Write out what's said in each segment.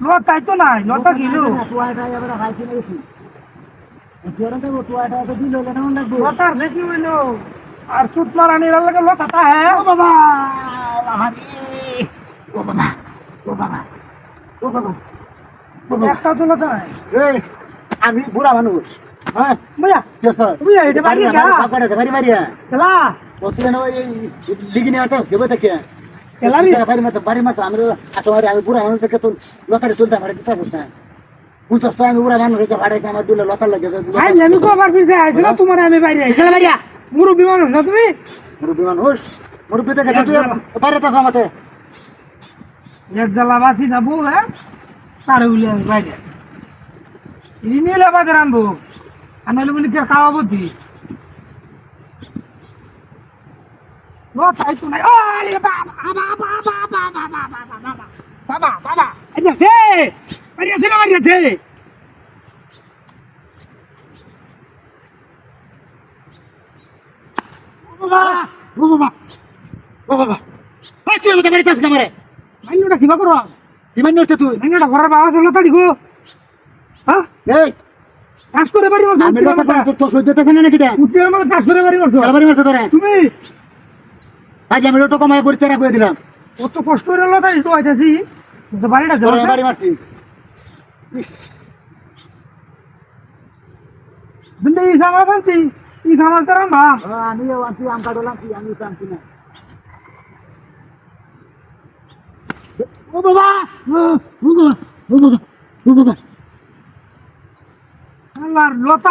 লতাই তো নাই লতা গেলো। লতার দেখি হইল। আর সুত মারানির লাগে লতাটা হ্যাঁ। ও বাবা ও বাবা ও বাবা ও বাবা একটা তো লতা নাই আমি বুড়া মানুষ। হ্যাঁ? বুঝা তুমি এটা বাড়ি তুই বাড়ি মাত্র বাড়ি মাত্র আমি আসলে আমি বুড়া মানুষ তো লতারে তুলতে বুঝছস তো আমি বুড়া হয়েছে ভাড়াইছে আমার দুলে লতার লাগে আমি কবার পিছে আইছি না তোমার আমি বাইরে আইছি খেলা মুরব্বী মানুষ না তুমি? মুরব্বী মানুষ? মুরব্বী থেকে তুই বাইরে থাকো আমাতে এক জ্বালা বাসি না বউ হ্যাঁ? তারে উলি আমি বাইরে। নিলে বাজার আনব। আনালে বলি কে খাওয়াবো তুই লতাই তো নাই। আরে বাবা বাবা বাবা! বাবা ছে বাড়ি আছে না বাড়ি বাবা বাবা বাবা। এই তুই আমাদের বাড়িতে আসিস আমারে। মাইনটা কিবা করো? কি উঠতে তুই? মাইনটা ঘরের বাবা আছে লতাড়ি গো হ্যাঁ এই। কাজ করে বাড়ি মারছো আমি তো সহ্য নাকি এটা? উঠে আমার কাজ করে বাড়ি মারছো বাড়ি মারছে তোরে? তুমি? আজ আমি লোটো কমাই করে দিলাম। কত কষ্ট করে আইতাছি। তো বাড়িটা বাড়ি মারছি দুটো ইস আমার আনছি ইস আমার তো রাম্বা লতা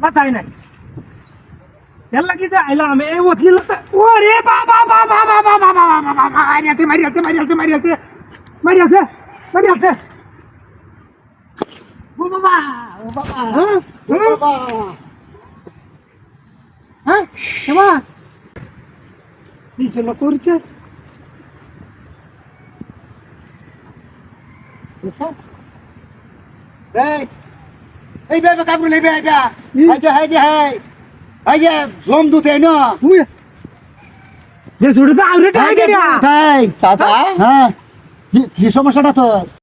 बताई नाही त्याला की जायला आम्ही ए ओथली लागत ओ रे बाबा बाबा बाबा बाबा बाबा मारी आते मारी आते मारी आते मारी आते मारी आते मारी आते ओ बाबा ओ बाबा हाँ बाबा हाँ तेव्हा दिसलं कोरचं अच्छा Hey! এই বে কাবরুল এই বে এই বে। এই যে এই যে এই। যে জম দুতে ন? উই। ছুটে তো আউরে টাই দিয়া। তাই চাচা। হ্যাঁ। কি কি সমস্যাটা তোর?